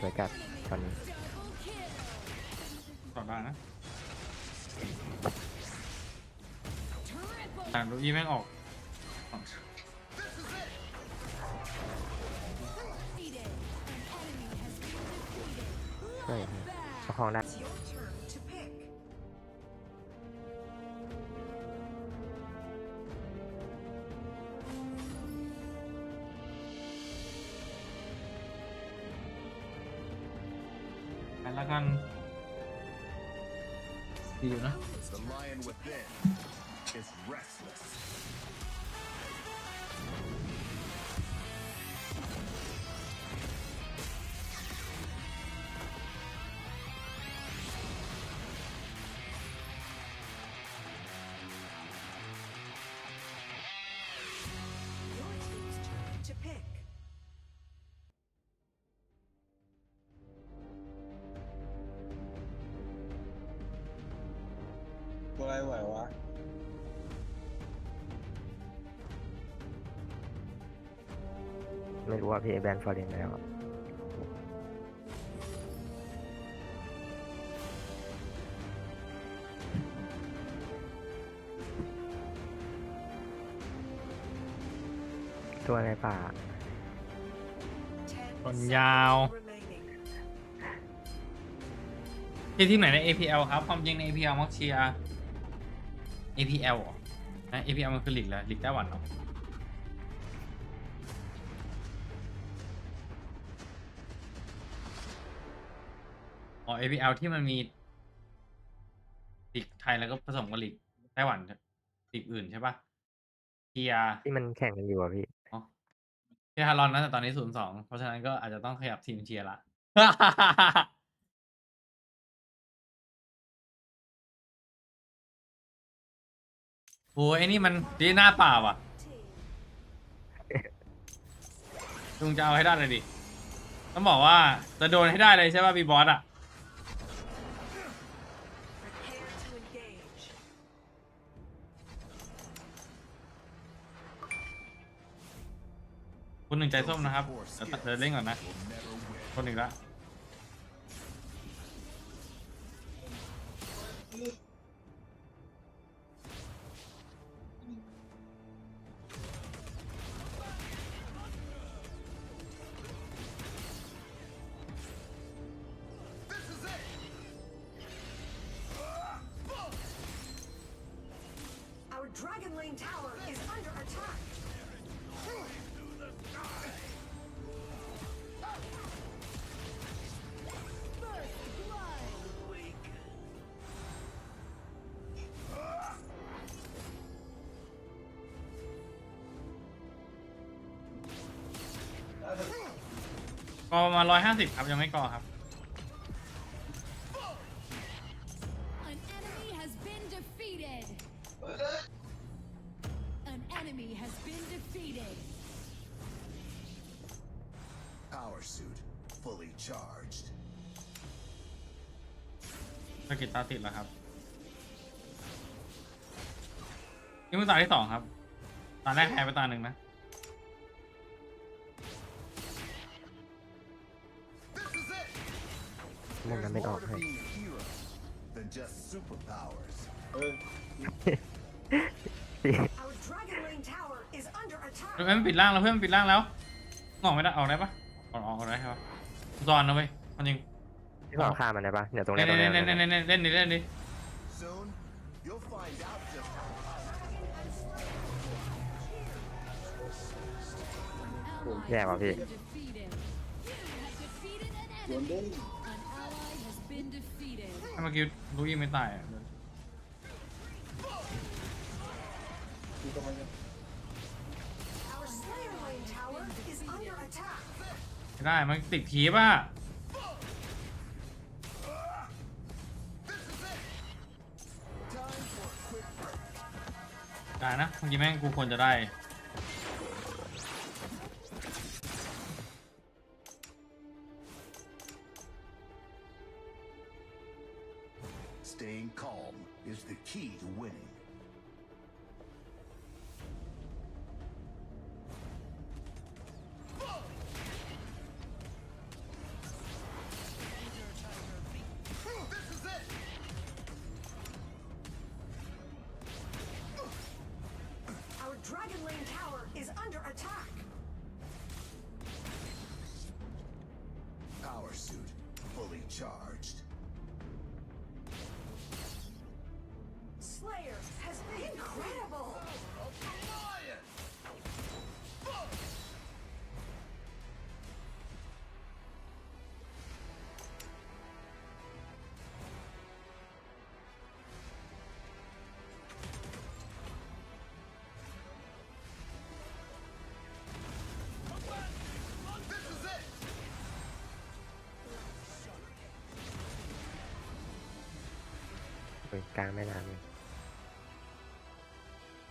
สวยกัดตอนนี้ต่อได้นะแต่ลูกอีแม่งออก ไปแล้วกันดีอยู่นะ ตัวอะไรไหววะไม่รู้ว่าพี่แบนฟอร์เรนแล้วอะตัวในป่า Ten คนยาว seconds remaining. ที่ทีมไหนใน APL ครับ ความจริงใน APL มักเชียร์ APL เหรอนะ APL มันคือลีกแล้วลีกไต้หวันเนาะอ๋อ APL ที่มันมีลีกไทยแล้วก็ผสมกับลีกไต้หวันลีกอื่นใช่ปะเชียร์ที่มันแข่งกันอยู่อะพี่อ๋อเชียร์ฮารอนนะแต่ตอนนี้ศูนย์สองเพราะฉะนั้นก็อาจจะต้องขยับทีมเชียร์ละ โอ้ยไอ้นี่มันดีหน้าเปล่าอะลุงจะเอาให้ได้เลยดิ ต้องบอกว่าจะโดนให้ได้เลยใช่ป่ะบีบอสอะ Prepare to engage. คุณหนึ่งใจส้มนะครับเดี๋ยวเดี๋ยวเล่นก่อนนะคนหนึ่งละ ก็ประมาณร้อยห้าสิบครับยังไม่กอครับ An enemy has been defeated. An enemy has been defeated. Power suit fully charged. สกิตตาติดแล้วครับนี่มันตาที่สองครับ ตาแรกแพ้ไปตาหนึ่งนะ มันยังไม่ออก More ให้ to being a hero than just superpowers. เออ Our Dragon Lane tower is under เพื่อน attack. มันปิดล่างแล้วเพื่อนมันปิดล่างแล้วออกไม่ได้ออกได้ปะออกออกได้ใช่ปะจอนนะเว้ยมันยิงพี่บอกฆ่ามันได้ปะเดี๋ยวตรงเนี้เล่ยนตรงเนี้ยเล่นเล่นเล่นเล่นเล่นดิเล่นดิ Soon, you'll find out just how Ally Yeah, has well, been he- defeated. ถ้าเมื่อกี้ลูอี้ไม่ตายอะกูกำลังจะ Our Slayer Lane tower is under attack. ไม่ได้มันติดขีบอะได้นะเมื่อกี้แม่งกูควรจะได้ is the key to winning. เป็นกลางแม่น้ำเลย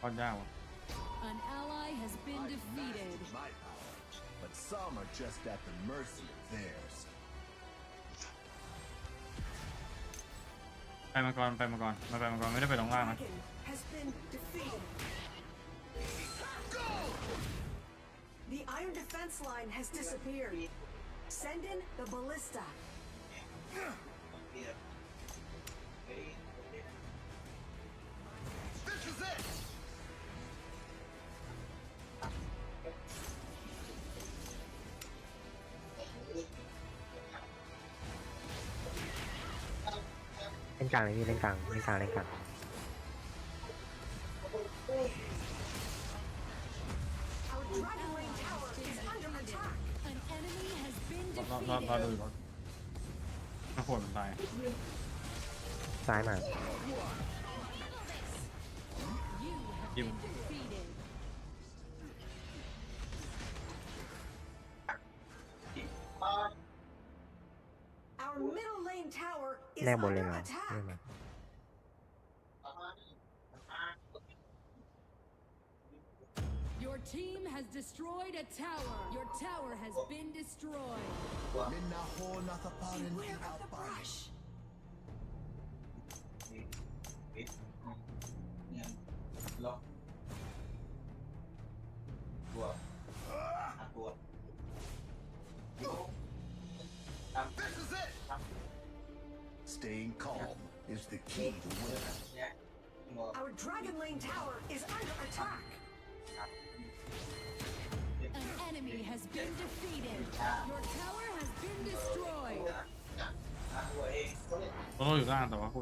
ก็ยากว่ะ An ally has been I've defeated. mastered my power, but some are just at the mercy of theirs. ไปมาก่อนไปมาก่อนมาไปมาก่อนไม่ได้ไปลงล่างนะ Dragon has been defeated. The iron defense line has disappeared. Send in the ballista. เล่นกลางเลยพี่เล่นกลางเล่นกลางเล่นกลาง Our dragon lane tower is under attack. An enemy has been รอรอรอดู defeated. ก่อนถ้าโหดมันตายซ้ายมา You have Give been him. defeated. Our middle lane tower is แรกบนเลย under เหรอ attack. เล่นมา Your team has destroyed a tower. Your tower has been destroyed. Minna ho nathaparin Beware of the outbind. brush. เนี่ยล็อกตัวอะตัว This is it! Staying calm is the key to winning. เนี่ยหัว Our dragon lane tower is under attack. An enemy has been defeated. Your tower has been destroyed. อะตัวเองตัวเนี้ยโตโร่อยู่ล่างแต่ว่ากู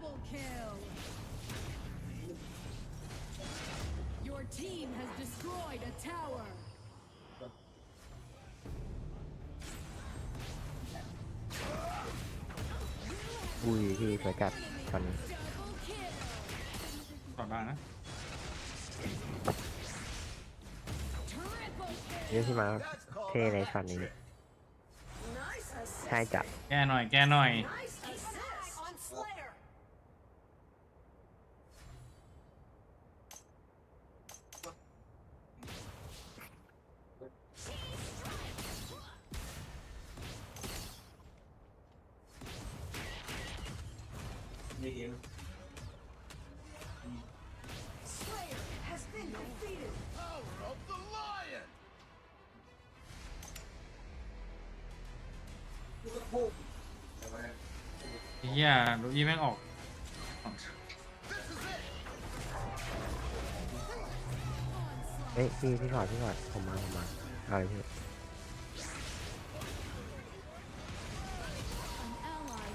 double kill. Your team has destroyed a tower. อุ้ยพี่สวยจัดตอนนี้ Double kill. ต่อได้นะ Triple kill. เยอะที่มาเท่ในช็อตนี้ Nice assist. ใช่จัด แก้หน่อยแก้หน่อย Nice ไอ้เฮียลูอี้แม่งออกเฮ้ยพี่พี่ขอดพี่ขอดผมมาผมมาเอาเลยพี่ย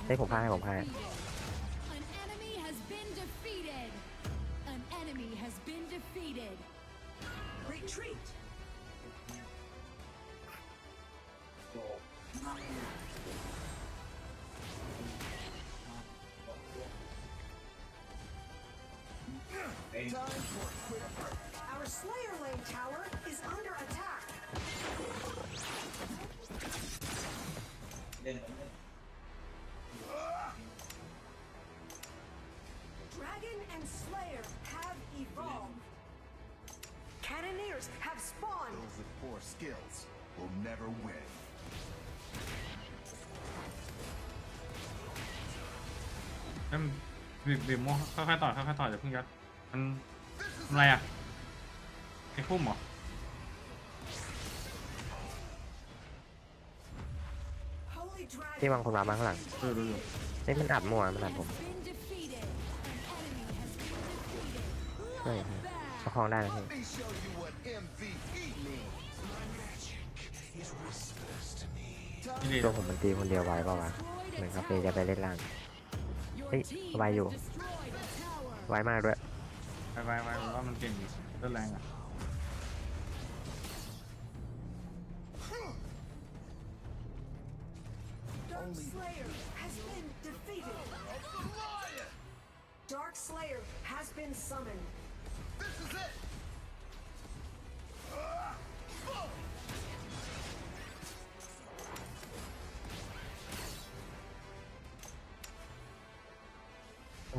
เฮ้ยผมพาให้ผมพา defeated. Our Slayer Lane tower is under attack. Dragon and Slayer have evolved. Cannoneers have spawned. Those with poor skills will never win. em việc việc mua ค่อยๆต่อค่อยๆต่ออย่าเพิ่งยัดมัน ทำอะไรอะไอ้พุ่มเหรอ Holy ที่ Dragon วางคนมาบ้างข้างหลังดูดูดูเฮ้ยมันอัดมั่วมันอัด Has ผม been defeated. An enemy has been defeated. เฮ้ย Bloodbath. ประคองได้นะพี่ Let me show you what MVP means. My magic is whispers to me. นี่ดิตัวผมมันตีคนเดียวไว้เปล่าวะเหมือนคาเฟ่จะไปเล่นล่าง Your Hey, team why has you? destroyed a tower. ไว้มากด้วย ไปไปไปว่ามันเก่งเล่นแรงอะ Dark Slayer has been defeated. Dark Slayer has been summoned. This is it.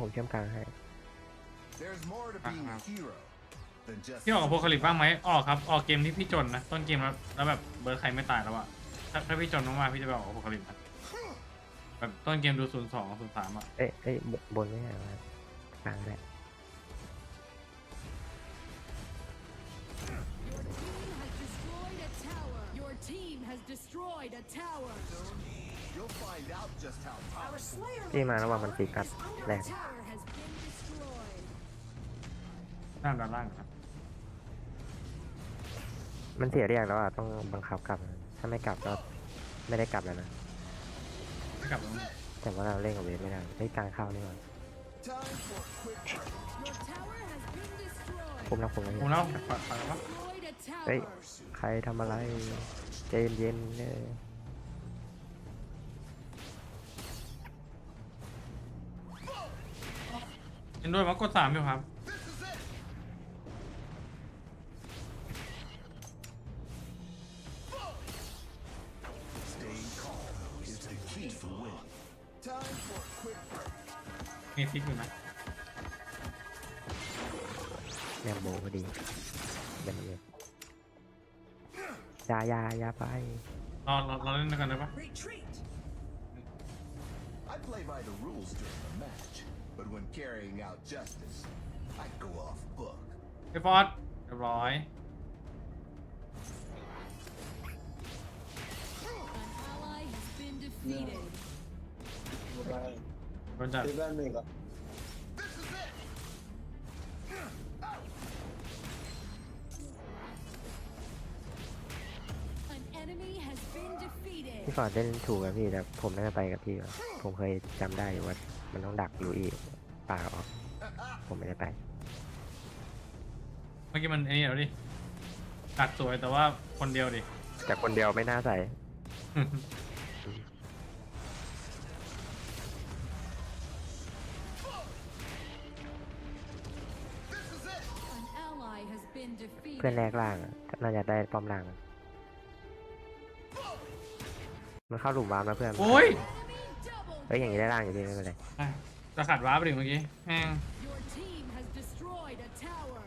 ผมเชื่อมกลางให้ พี่ออกกับโพคาลิปบ้างไหมออกครับ ออกเกมที่พี่จนนะ ต้นเกมแล้วแล้วแบบเบิร์ดใครไม่ตายแล้วอะถ้าถ้าพี่จนมากๆพี่จะไปออกกับโพคาลิปนะแบบต้นเกมดูศูนย์สองศูนย์สามอะเอ้ยเอ้ยบนไม่ใช่เหรอวะกลางแหละ Your team has destroyed a tower. Your team has destroyed a tower. You'll find out just how Our powerful. Slayer ที่มาระหว่างมันตีกัด is under แรง ด้านด้านล่างครับ มันเสียเรียกแล้วอะต้องบังคับกลับนะถ้าไม่กลับก็ไม่ได้กลับแล้วนะ ไม่กลับแล้วแต่ว่าเราเล่นกับเวฟไม่ได้เฮ้ยกลางเข้านี่หว่า Time for a quick break. Your tower has been destroyed. คุมแล้วคุมแล้วกูแล้วปล่อยปล่อยแล้ววะ Destroyed a tower. เฮ้ยใครทำอะไรใจเย็นๆเนี่ยเห็นด้วยว่ากดสามอยู่ครับ มีฟิกอยู่นะแนวโบพอดีเดี๋ยวมันเลยอยาอยาอยาไปรอรอรอเล่นด้วยกันได้ปะ Retreat. I play by the rules during a match, but when carrying out justice, I go off book. ไอ้ฟอสเรียบร้อย An ally has been defeated. โดนจัด An enemy has been defeated. พี่ฟอร์ดเล่นถูกกับพี่แต่ผมน่าจะไปกับพี่ว่ะผมเคยจำได้อยู่ว่า มันต้องดักลูอีป่าออก ผมไม่ได้ไป เมื่อกี้มันไอ้นี่แล้วดิตัดสวยแต่ว่าคนเดียวดิ แต่คนเดียวไม่น่าใส่ เพื่อน defeated. แรกล่างอะน่าจะได้ป้อมล่าง มันเข้าหลุมวาร์ปนะเพื่อนโอ้ย Enemy double เฮ้ยอย่างนี้ได้ล่างอยู่ดีไม่เป็นไรอะจะขัดว้าร์ปไปดิเมื่อกี้แม่ง Your team has destroyed a tower.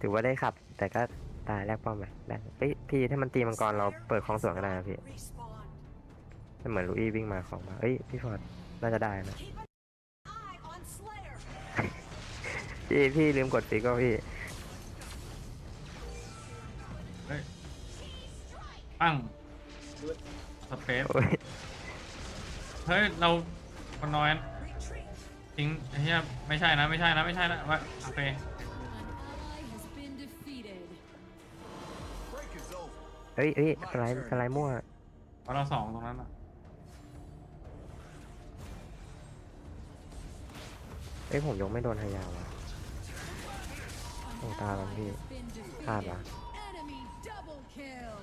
ถือว่าได้ขับ แต่ก็ตายแรกป้อมไปได้เฮ้ยพี่ถ้ามันตีมังกรเราเปิดคลองสวนก็ได้นะพี่ Respawn. แต่เหมือนลูอี้วิ่งมาของมาเอ้ยพี่ฟอร์ดน่าจะได้นะ Keep an eye on Slayer. พี่พี่ลืมกดฟิกก็พี่ ปั้งสเปซโอ้ยเฮ้ย เราคนน้อย Retreat. ทิ้งไอ้เหี้ยไม่ใช่นะ ไม่ใช่นะ ไม่ใช่นะว่าโอเค An ally has been defeated. Break is over. เฮ้ยเฮ้ยสไลด์สไลด์มั่ว เพราะเราสองตรงนั้นอะ เอ้ยผมยกไม่โดนหายาวอะ An Oh, tao làm ally gì? has been À, defeated. bà. Enemy double kill.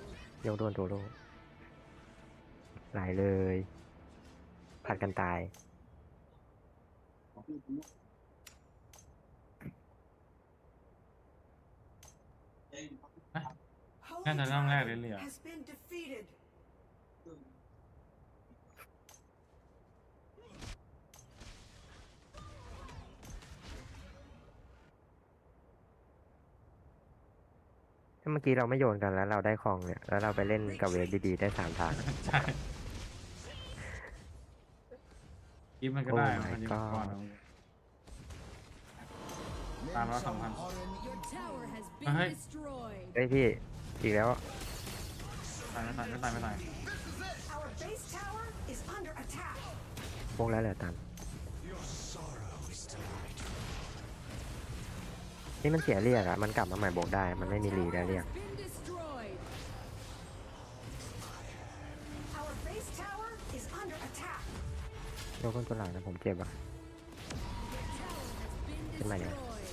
โยกโดนโดโลไหลายเลยผัดกันตาย น่าจะต้องแรกเรื่อย ถ้าเมื่อกี้เราไม่โยนกันแล้วเราได้ของเนี่ยแล้วเราไปเล่นกับเวฟดีๆได้สามทางใช่คลิปมันก็ได้ Oh my มันยิงก่อน God ตามเราสำคัญ Your tower has Uh, been hey. destroyed. เฮ้ยพี่อีกแล้วตายไม่ตายไม่ตายไม่ตาย Our base tower is under attack. พวกแล้วเหลือตัน นี่มันเสียเรียกอะมันกลับมาใหม่บวกได้ มันไม่มีรีได้ Tower เรียก has been destroyed. Our base tower is under attack. โดนคนตัวหลังนะผมเจ็บอะ Your tower has been Good man, yeah. destroyed.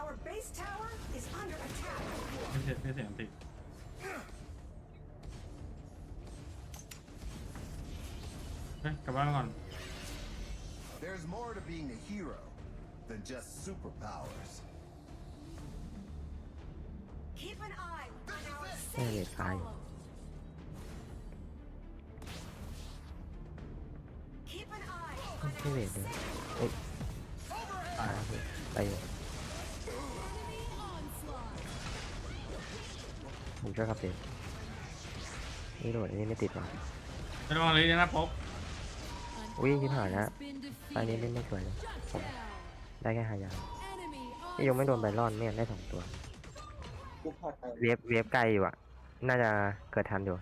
Our base tower is under attack. ไม่เสียไม่เสียงติดเฮ้ยกลับบ้านก่อน There's more to being a hero than just superpowers. Keep an eye on our เฮ้ยตาย column. Keep an eye on ไม่เว our ทเลยเอ้ยตายไปอยู่ Enemy onslaught. ผมช่วยครับเองนี่โดดอันนี้ไม่ติดว่ะไปลองเลยนะป๊อก An Ui, ally cái thở has đó. been ไปนี้เล่น defeated. ไม่สวยเลย Shut down. ได้แค่หายา Enemy นี่ยังไม่โดนไบ onslaught. รอนเนี่ยได้สองตัว กูพอใจเวฟเวฟไกลอยู่อะน่าจะเกิดทันอยู่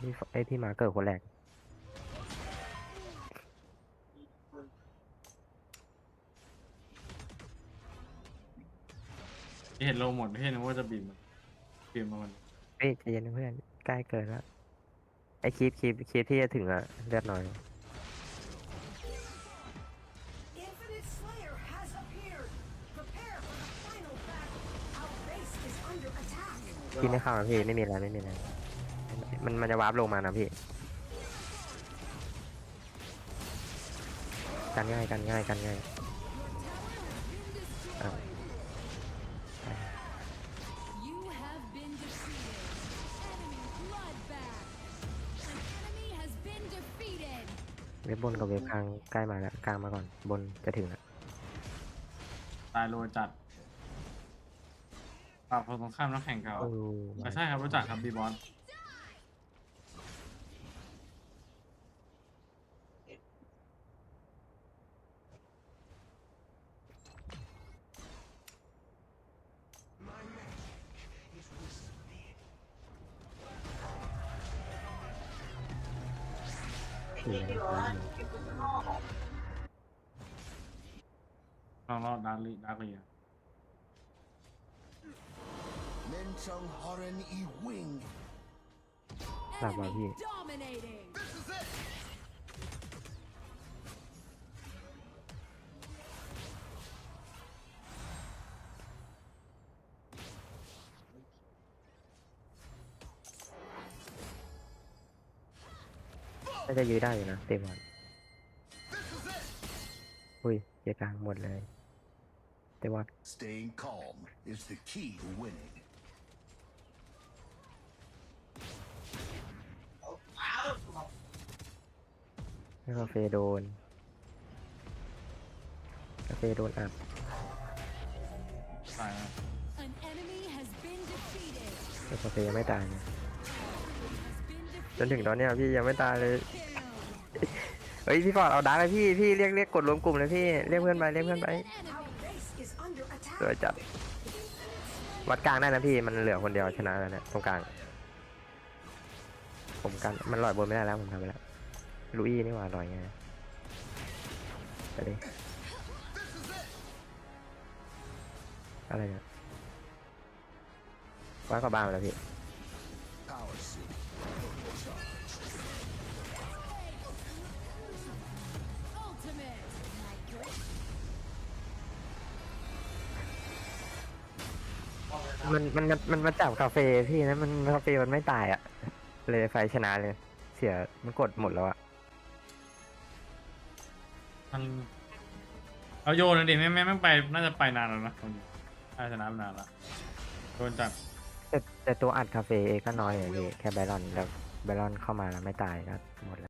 พี่ไอยพี่มาเกิดคนแรก เห็นโลหมดไม่เห็นนึกว่าจะบินมันบินมามันเอ้ยใจเย็นนะเพื่อนใกล้เกินแล้วไอคลิปคลิปคลิปที่จะถึงอะเลือดน้อย พี่ไม่เข้านะพี่ไม่มีอะไรไม่มีอะไรมันมันจะวาร์ปลงมานะพี่กันง่ายกันง่ายกันง่าย Your tower has been Oh. destroyed. You have been defeated. Enemy bloodbath. An enemy has been defeated. เว็บบนกับเว็บกลางใกล้มาแล้วกลางมาก่อนบนจะถึงแล้วตายโลจัด ปรับฝั่งตรงข้ามนักแข่งเขาโอ้ใช่ครับรู้จักครับบีบอลถึงแล้วลองรอดดาร์ลีดาร์ลีอะ Horan E Wing. Làm vào Enemy gì? dominating. This is it. น่าจะยื้อได้อยู่นะเต็มบอลอุ้ยเกียร์กลางหมดเลยแต่ว่า Staying calm is the key to winning. ให้กาแฟโดนกาแฟโดนอัดตายแล้ว An enemy has been defeated. แต่กาแฟยังไม่ตายนะ Has been จนถึงตอน defeated. เนี้ยพี่ยังไม่ตายเลย Kill. เฮ้ยพี่ฟอร์ดเอาดาร์กเลยพี่พี่เรียกเรียกกดรวมกลุ่มเลยพี่เรียกเพื่อนไปเรียกเพื่อนไป An enemy. Our base is under สวย attack. จัดวัดกลางได้นะพี่มันเหลือคนเดียวชนะแล้วเนี่ยตรงกลาง ผมกันมันลอยบนไม่ได้แล้วผมทำไปแล้ว ลุยนี่หว่าลอยไงไปดิอะไรเนี่ยวัดกับบ้านไปแล้วพี่มันมันมันมันมาจับคาเฟ่พี่นะมันคาเฟ่มันไม่ตายอะ เลยไฟชนะเลย เสียมันกดหมดแล้วอะ มันเอาโยนเลยดิแม่แม่แม่งไปน่าจะไปนานแล้วนะตรงนี้น่าจะชนะมานานแล้วโดนจัดแต่แต่ตัวอัดคาเฟ่ก็น้อยอย่างนี้แค่ไบรอนแล้วไบรอนเข้ามาแล้วไม่ตายก็หมดแล้ว